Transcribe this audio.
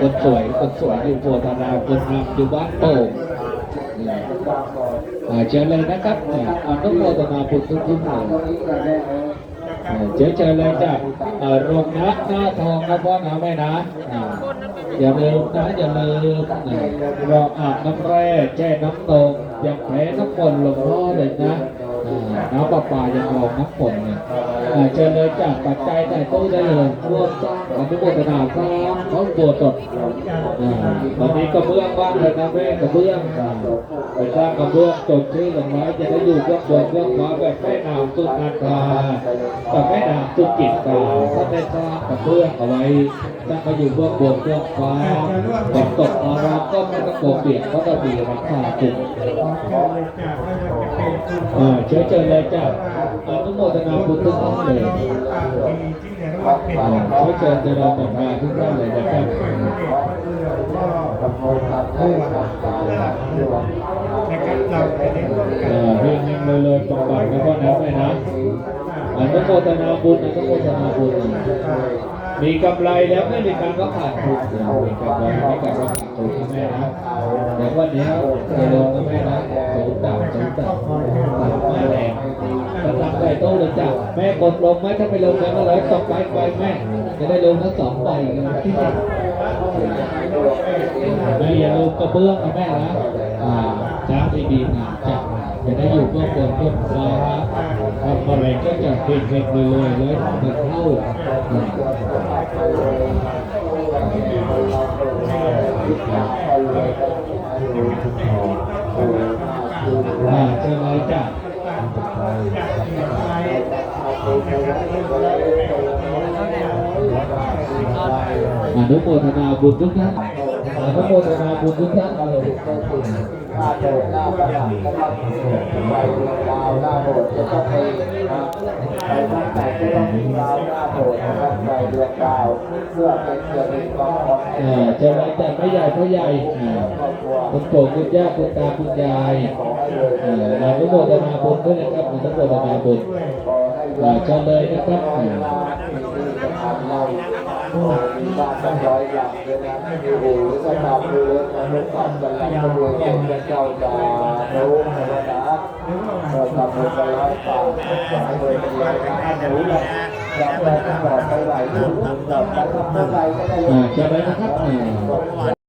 คนสวย คนสวยอยู่โพธารามคนงามอยู่บ้านโป่งเชิญเลยนะครับอ่าอนุโมทนาบุญทุกทุกๆเลยอ่าเชิญเชิญเลยจ้ะอ่าโรงนะหน้าทองนะพ่อนะแม่นะอย่าลืมนะอย่าลืมเราอาบน้ำแร่แช่น้ำนมยังแพ้น้ำฝนหลวงพ่อเลยนะ น้ำประปายังรองน้ำฝนเนี่ยเชิญเลยจ้ะปัจจัยใส่ตู้ได้เลยร่วมสร้างอนุโมทนาสร้างเขาตัวสดตอนนี้กระเบื้องบ้างเลยนะแม่กระเบื้องไปสร้างกระเบื้องจดชื่อลงไว้จะได้อยู่เบื้องบนเบื้องฟ้าแบบแม่นามสุนันทากับแม่นามสุจิตตาถ้าได้สร้างกระเบื้องเอาไว้ตั้งมาอยู่เบื้องบนเบื้องฟ้าฝนตกอารามก็ไม่ต้องกลัวเปียกเพราะเรามีราคาถูก อ่าเชิญเชิญเลยจ้ะอนุโมทนาบุญทุกท่านเลยเชิญเชิญเจริญแต่มานทุกท่านเลยนะครับเรื่องยังเลยเลยปังปังแล้วก็นับไปนะอนุโมทนาบุญอนุโมทนาบุญมีกำไรแล้วไม่มีการว่าขาดทุนมีกำไรไม่การว่าขาดทุนนะแม่นะเดี๋ยววันนี้จะลงนะแม่นะสูงต่ำสูงต่ำ แม่กดลงไหมถ้าไปลงแล้วก็เลยตกไปไปแม่จะได้ลงทั้งสองใบกันแม่อย่าลืมกระเบื้องนะแม่นะอ่าจ้างดีนะจ้ะจะได้อยู่เพื่อคนเพื่อฟ้าทำอะไรก็จะเก่งเก่งเลยเลยเหมือนเท่าอ่าอ่าเจอเลยจ้ะ อนุโมทนาบุญทุกท่านอนุโมทนาบุญทุกท่านเลยหน้าโบสถ์หน้าประหัตนะครับไปดาวหน้าโบสถ์จะต้องไปนะครับไปบ้านไหนก็ต้องมีดาวหน้าโบสถ์นะครับไปเดือนดาวเพื่อเป็นเกียรติความของอ่าเจริญแต่ไม่ใหญ่พ่อใหญ่คุณปู่คุณย่าคุณตาคุณยายเลยเอ่ออนุโมทนาบุญด้วยนะครับอนุโมทนาบุญ ขอให้อ่าเชิญเลยนะครับขออ่าให้ลาที่ที่จะทำเรามีบ้านตั้งร้อยหลังเลยนะมีหูก็ทำดูเลยนะลูกทำกันหลังก็รวยเก่งกันเจ้าจารู้นะนะเราทำบุญกันร้อยปากขอให้รวยเป็นร้อยล้านรู้นะอยากได้ตลอไปไหลรู้จับไปทำอะไรก็ได้เชิญเลยนะครับ